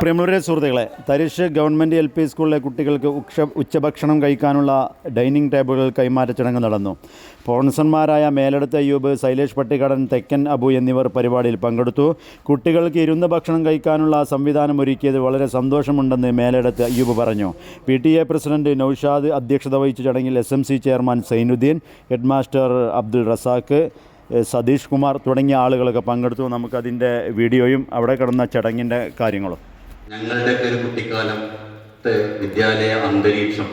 പ്രിയമുള്ളവരെ സുഹൃത്തുക്കളെ തരിശ് government L P സ്കൂളിലെ കുട്ടികൾക്ക് ഉക്ഷ ഉച്ചഭക്ഷണം കഴിക്കാനുള്ള ഡൈനിങ് ടേബിളുകൾ കൈമാറ്റ ചടങ്ങ് നടന്നു. സ്പോൺസർമാരായ മേലെടുത്ത അയ്യൂബ് ശൈലേഷ് പട്ടിക്കടൻ തെക്കൻ അബു എന്നിവർ പരിപാടിയിൽ പങ്കെടുത്തു. കുട്ടികൾക്ക് ഇരുന്ന് ഭക്ഷണം കഴിക്കാനുള്ള സംവിധാനം ഒരുക്കിയത് വളരെ സന്തോഷമുണ്ടെന്ന് മേലെടുത്ത് അയ്യൂബ് പറഞ്ഞു. P T A president Noushad അധ്യക്ഷത വഹിച്ച ചടങ്ങിൽ S M C chairman Sainuddin headmaster Abdul Razak Satheesh Kumar തുടങ്ങിയ ആളുകളൊക്കെ പങ്കെടുത്തു. നമുക്കതിന്റെ വീഡിയോയും അവിടെ കിടന്ന ചടങ്ങിന്റെ കാര്യങ്ങളും. ഞങ്ങളുടെയൊക്കെ ഒരു കുട്ടിക്കാലത്തെ വിദ്യാലയ അന്തരീക്ഷം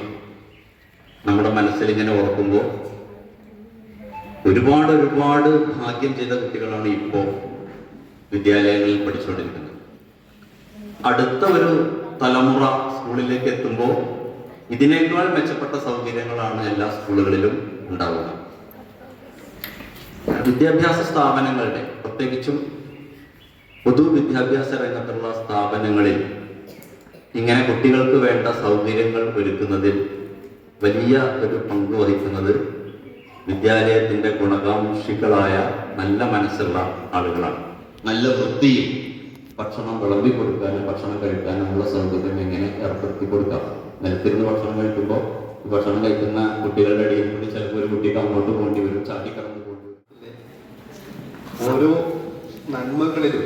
നമ്മുടെ മനസ്സിൽ ഇങ്ങനെ ഓർക്കുമ്പോൾ ഒരുപാട് ഒരുപാട് ഭാഗ്യം ചെയ്ത കുട്ടികളാണ് ഇപ്പോൾ വിദ്യാലയങ്ങളിൽ പഠിച്ചുകൊണ്ടിരിക്കുന്നത്. അടുത്ത ഒരു തലമുറ സ്കൂളിലേക്ക് എത്തുമ്പോൾ ഇതിനേക്കാൾ മെച്ചപ്പെട്ട സൗകര്യങ്ങളാണ് എല്ലാ സ്കൂളുകളിലും ഉണ്ടാവുക. വിദ്യാഭ്യാസ സ്ഥാപനങ്ങളുടെ പ്രത്യേകിച്ചും പൊതു വിദ്യാഭ്യാസ രംഗത്തുള്ള സ്ഥാപനങ്ങളിൽ ഇങ്ങനെ കുട്ടികൾക്ക് വേണ്ട സൗകര്യങ്ങൾ ഒരുക്കുന്നതിൽ വലിയ ഒരു പങ്ക് വഹിക്കുന്നത് വിദ്യാലയത്തിന്റെ ഗുണകാംക്ഷികളായ നല്ല മനസ്സുള്ള ആളുകളാണ്. നല്ല വൃത്തിയും ഭക്ഷണം വിളമ്പി കൊടുക്കാനും ഭക്ഷണം കഴിക്കാനുമുള്ള സൗകര്യം എങ്ങനെ ഏർപ്പെടുത്തി കൊടുക്കാം? നിലത്തിരുന്ന് ഭക്ഷണം കഴിക്കുമ്പോൾ ഭക്ഷണം കഴിക്കുന്ന കുട്ടികളുടെ ഇടയിൽ കൂടി ചിലപ്പോൾ ഒരു കുട്ടിക്ക് അങ്ങോട്ട് പോകേണ്ടി വരും ചാട്ടിക്കടന്ന് പോകേണ്ടി വരും. ഓരോ നന്മകളിലും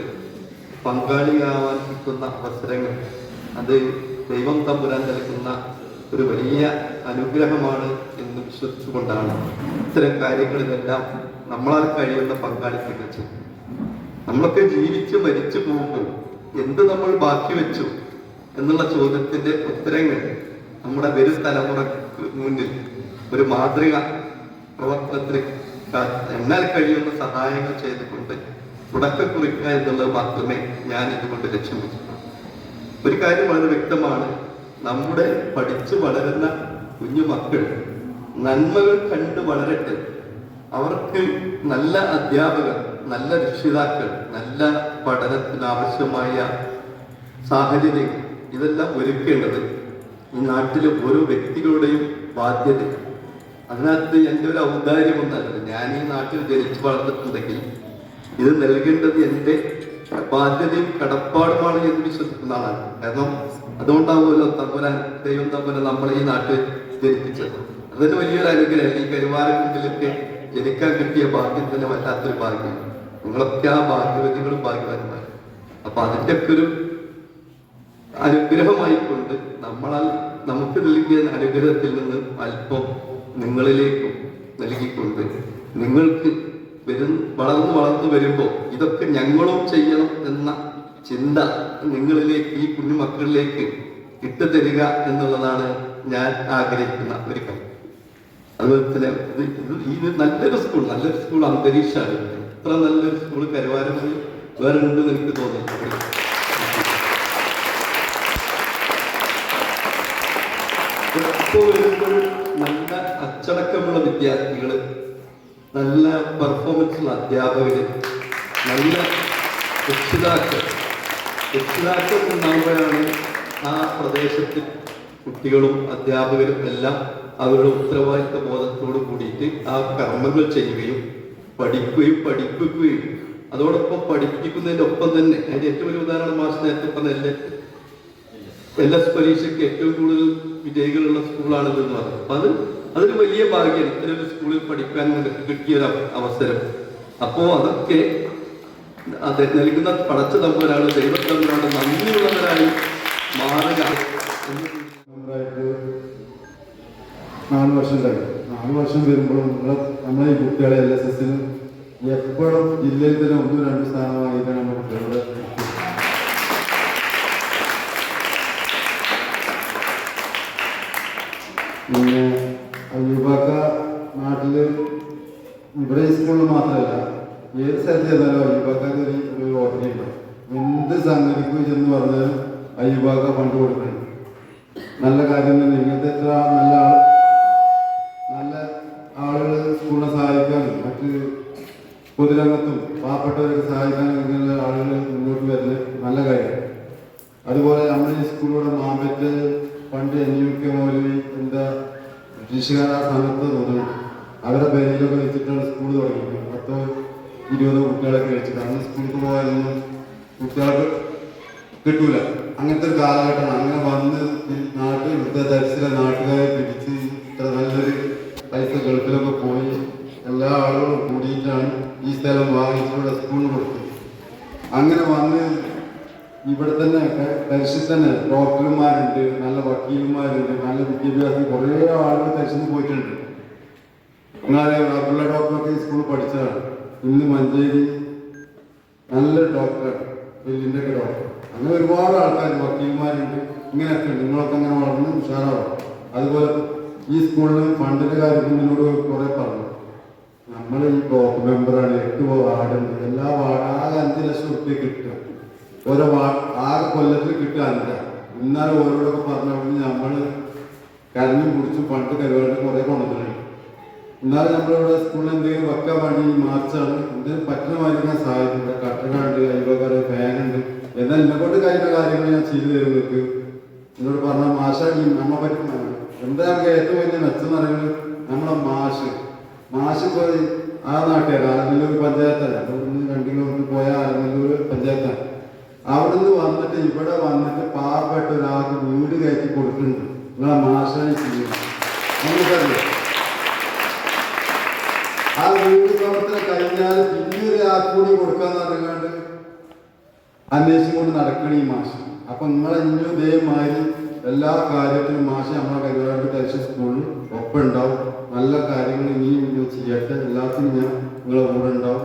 പങ്കാളിയാവാൻ കിട്ടുന്ന അവസരങ്ങൾ അത് ദൈവം തമ്പുരാൻ നൽകുന്ന ഒരു വലിയ അനുഗ്രഹമാണ് എന്ന് വിശ്വസിച്ചുകൊണ്ടാണ് ഇത്തരം കാര്യങ്ങളിലെല്ലാം നമ്മളാൽ കഴിയുന്ന പങ്കാളിത്തങ്ങൾ ചെയ്യും നമ്മളൊക്കെ ജീവിച്ച് മരിച്ചു പോകുമ്പോൾ എന്ത് നമ്മൾ ബാക്കി വെച്ചു എന്നുള്ള ചോദ്യത്തിന്റെ ഉത്തരങ്ങൾ നമ്മുടെ വരും തലമുറയ്ക്ക് മുന്നിൽ ഒരു മാതൃക പ്രവർത്തനത്തിന് എണ്ണാൻ കഴിയുന്ന സഹായങ്ങൾ ചെയ്തുകൊണ്ട് തുടക്കം കുറിക്കുക എന്നുള്ളത് മാത്രമേ ഞാൻ ഇതുകൊണ്ട് ലക്ഷ്യം വെച്ചിട്ടുള്ളൂ. ഒരു കാര്യം വളരെ വ്യക്തമാണ്. നമ്മുടെ പഠിച്ചു വളരുന്ന കുഞ്ഞു മക്കൾ നന്മകൾ കണ്ട് വളരട്ടെ. അവർക്ക് നല്ല അധ്യാപകർ നല്ല രക്ഷിതാക്കൾ നല്ല പഠനത്തിന് ആവശ്യമായ സാഹചര്യങ്ങൾ ഇതെല്ലാം ഒരുക്കേണ്ടത് ഈ നാട്ടിലെ ഓരോ വ്യക്തികളുടെയും ബാധ്യത. അതിനകത്ത് എന്റെ ഒരു ഔദാര്യമൊന്നല്ല ഞാൻ ഈ നാട്ടിൽ ജനിച്ചു വളർന്നിട്ടുണ്ടെങ്കിൽ ഇത് നൽകേണ്ടത് എന്റെ ബാധ്യതയും കടപ്പാടുമാണ് എന്ന് വിശ്വസിക്കുന്ന ആളാണ് കാരണം അതുകൊണ്ടാവുമല്ലോ തമ്പുരാൻ ദൈവം തമ്പുരാൻ നമ്മൾ ഈ നാട്ടിൽ ജനിപ്പിച്ചത്. അതിന് വലിയൊരു അനുഗ്രഹം. ഈ കരുവാരക്കുണ്ടിലൊക്കെ ജനിക്കാൻ കിട്ടിയ ഭാഗ്യം തന്നെ വല്ലാത്തൊരു ഭാഗ്യം. നിങ്ങളൊക്കെ ആ ഭാഗ്യവതികളും ഭാഗ്യവാന്മാർ അപ്പൊ അതിന്റെ ഒക്കെ ഒരു അനുഗ്രഹമായിക്കൊണ്ട് നമ്മളാൽ നമുക്ക് നൽകിയ അനുഗ്രഹത്തിൽ നിന്ന് അല്പം നിങ്ങളിലേക്കും നൽകിക്കൊണ്ട് നിങ്ങൾക്ക് വരും വളർന്നു വളർന്നു വരുമ്പോൾ ഇതൊക്കെ ഞങ്ങളും ചെയ്യണം എന്ന ചിന്ത നിങ്ങളിലേക്ക് ഈ കുഞ്ഞു മക്കളിലേക്ക് ഇട്ടുതരിക എന്നുള്ളതാണ് ഞാൻ ആഗ്രഹിക്കുന്ന ഒരു കാര്യം. അതുപോലെ തന്നെ ഇത് നല്ലൊരു സ്കൂൾ നല്ലൊരു സ്കൂൾ അന്തരീക്ഷമാണ്. ഇത്ര നല്ലൊരു സ്കൂൾ കരുവാരങ്ങളിൽ വേറെ ഉണ്ടെന്ന് എനിക്ക് തോന്നുന്നു ഇപ്പോൾ നല്ല അച്ചടക്കമുള്ള വിദ്യാർത്ഥികൾ നല്ല പെർഫോമൻസ് ഉള്ള അധ്യാപകര് നല്ല രക്ഷിതാക്കൾ. രക്ഷിതാക്കൾ ഉണ്ടാകുമ്പോഴാണ് ആ പ്രദേശത്ത് കുട്ടികളും അധ്യാപകരും എല്ലാം അവരുടെ ഉത്തരവാദിത്ത ബോധത്തോട് കൂടിയിട്ട് ആ കർമ്മങ്ങൾ ചെയ്യുകയും പഠിക്കുകയും പഠിപ്പിക്കുകയും. അതോടൊപ്പം പഠിപ്പിക്കുന്നതിന്റെ ഒപ്പം തന്നെ അതിന്റെ ഏറ്റവും വലിയ ഉദാഹരണം മാസം നേരത്തെ പറഞ്ഞ എൽ എസ് പരീക്ഷയ്ക്ക് ഏറ്റവും കൂടുതൽ വിജയികളുള്ള സ്കൂളാണ് എന്ന് പറഞ്ഞു അപ്പൊ അത് അതൊരു വലിയ ഭാഗ്യം ഇത്തരം സ്കൂളിൽ പഠിക്കാൻ കിട്ടിയ ഒരു അവസരം. അപ്പോ അതൊക്കെ അത് നൽകുന്ന പടച്ച തമ്പുരാണ് ദൈവ തമ്പുരാണ് നന്ദിയുള്ളവരായി മാറുക നാല് വർഷം കഴിഞ്ഞു. നാല് വർഷം വരുമ്പോഴും നമ്മളെ നമ്മളെ ഈ കുട്ടികളെ എൽ എസ് എസിന് എപ്പോഴും ജില്ലയിൽ തന്നെ ഒന്നും രണ്ട് സ്ഥാനമായിട്ടാണ് നമ്മുടെ കുട്ടികളുടെ ചെന്നാലും അയ്യൂബാക്കാക്ക് ഒരു എന്ത് സംഗതിക്കും ചെന്ന് പറഞ്ഞാലും അയ്യൂബാക്ക ഫണ്ട് കൊടുക്കണം. നല്ല കാര്യം തന്നെ. ഇങ്ങനത്തെ എത്ര നല്ല ആൾ നല്ല ആളുകൾ സ്കൂളിനെ സഹായിക്കാനും മറ്റ് പൊതുരംഗത്തും പാവപ്പെട്ടവരെ സഹായിക്കാനും ഇങ്ങനെയുള്ള ആളുകൾ മുന്നോട്ട് വരുന്നത് നല്ല കാര്യം അതുപോലെ നമ്മുടെ ഈ സ്കൂളിലൂടെ മാമ്പറ്റ് പണ്ട് എൻ യു കെ മൗലവി എന്താ ബ്രിട്ടീഷുകാർ ആ സമയത്ത് തോന്നുന്നു അവരുടെ പേരിലൊക്കെ വെച്ചിട്ടാണ് സ്കൂൾ തുടങ്ങിയത്. പത്തോ ഇരുപതോ കുട്ടികളൊക്കെ വെച്ചിട്ട് അന്ന് സ്കൂളിൽ പോകാനൊന്നും കുട്ടികൾക്ക് കിട്ടൂല. അങ്ങനത്തെ ഒരു കാലഘട്ടമാണ്. അങ്ങനെ വന്ന് നാട്ടിൽ ഇവിടുത്തെ ദരിദ്ര നാട്ടുകാരെ പിടിച്ച് ഇത്ര നല്ലൊരു പൈസ ഗൾഫിലൊക്കെ പോയി എല്ലാ ആളുകളും കൂടിയിട്ടാണ് ഈ സ്ഥലം വാങ്ങിച്ചിവിടെ സ്കൂളിന് കൊടുത്തത്. അങ്ങനെ വന്ന് ഇവിടെ തന്നെ തരിശിൽ തന്നെ ഡോക്ടർമാരുണ്ട് നല്ല വക്കീലന്മാരുണ്ട് നല്ല വിദ്യാഭ്യാസം കുറേ ആളുകൾ തരിശിന്ന് പോയിട്ടുണ്ട്. നിങ്ങളെ അബ്ദുള്ള ഡോക്ടറൊക്കെ ഈ സ്കൂളിൽ പഠിച്ചതാണ്. ഇന്ന് മഞ്ചേരി നല്ല ഡോക്ടർ വലിയ ഡോക്ടർ അങ്ങനെ ഒരുപാട് ആൾക്കാർ വക്കീൽമാരുണ്ട്. ഇങ്ങനെയൊക്കെ ഉണ്ട്. നിങ്ങളൊക്കെ അങ്ങനെ വളർന്ന് ഉഷാറാവും. അതുപോലെ ഈ സ്കൂളിൽ ഫണ്ടിന്റെ കാര്യത്തിനോട് നിന്നോട് കുറേ പറഞ്ഞു. നമ്മൾ ഈ ബ്ലോക്ക് മെമ്പറാണ് എട്ട് വാർഡുണ്ട്. എല്ലാ വാർഡ് ആകെ അഞ്ച് ലക്ഷം റുപ്യ കിട്ടുക ഓരോ വാർഡ് ആകെ കൊല്ലത്തിൽ കിട്ടുക അഞ്ച. ഇന്നാലും ഓരോടൊക്കെ പറഞ്ഞുകൊണ്ട് നമ്മൾ കരഞ്ഞും കുടിച്ചും പണ്ട് കരുവാണ്ട് കുറേ കൊണ്ടുവന്നിട്ടുണ്ട്. എന്നാലും നമ്മളിവിടെ സ്കൂളിൽ എന്തെങ്കിലും വെക്കാൻ വേണ്ടി മാർച്ചാണ് എന്തെങ്കിലും പറ്റുന്ന മാതിരി ഞാൻ സഹായിക്കും ഇവിടെ കട്ടകളുണ്ട് അയൽവക്കാര് ഫാനുണ്ട് എന്നാൽ എന്നെ കൊണ്ട് കഴിയുന്ന കാര്യങ്ങൾ ഞാൻ ചെയ്തു തരും നിങ്ങൾക്ക്. എന്നോട് പറഞ്ഞ മാഷാണെങ്കിൽ നമ്മ പറ്റുന്ന എന്താ നമുക്ക് ഏറ്റവും വലിയ മെച്ചം പറയുന്നത്? നമ്മളെ മാഷ്. മാഷ് പോയി ആ നാട്ടുകാർ ആലനല്ലൂർ പഞ്ചായത്തല്ല അവിടുന്ന് രണ്ട് കിലോമീറ്റർ പോയ ആലനല്ലൂർ പഞ്ചായത്താണ്. അവിടുന്ന് വന്നിട്ട് ഇവിടെ വന്നിട്ട് പാവപ്പെട്ട ഒരാൾക്ക് വീട് കയറ്റി കൊടുക്കുന്നുണ്ട്. നിങ്ങളെ മാഷാണ് ചെയ്യുന്നത് നമുക്കറിയാം ആ വീട് പ്രവർത്തനം കഴിഞ്ഞാൽ പിന്നീട് ആ കൂടി കൊടുക്കാന്ന് പറഞ്ഞുകൊണ്ട് അന്വേഷിച്ചുകൊണ്ട് നടക്കണ ഈ മാഷ്. അപ്പൊ നിങ്ങളെ ഇന്നും എല്ലാ കാര്യത്തിലും മാഷ് നമ്മളെ കരുവാരൂർ കൽഷൻ സ്കൂളിൽ ഒപ്പം ഉണ്ടാവും നല്ല കാര്യങ്ങൾ ഇനിയും ചെയ്യട്ടെ. എല്ലാത്തിനും ഞാൻ നിങ്ങളെ കൂടെ ഉണ്ടാവും.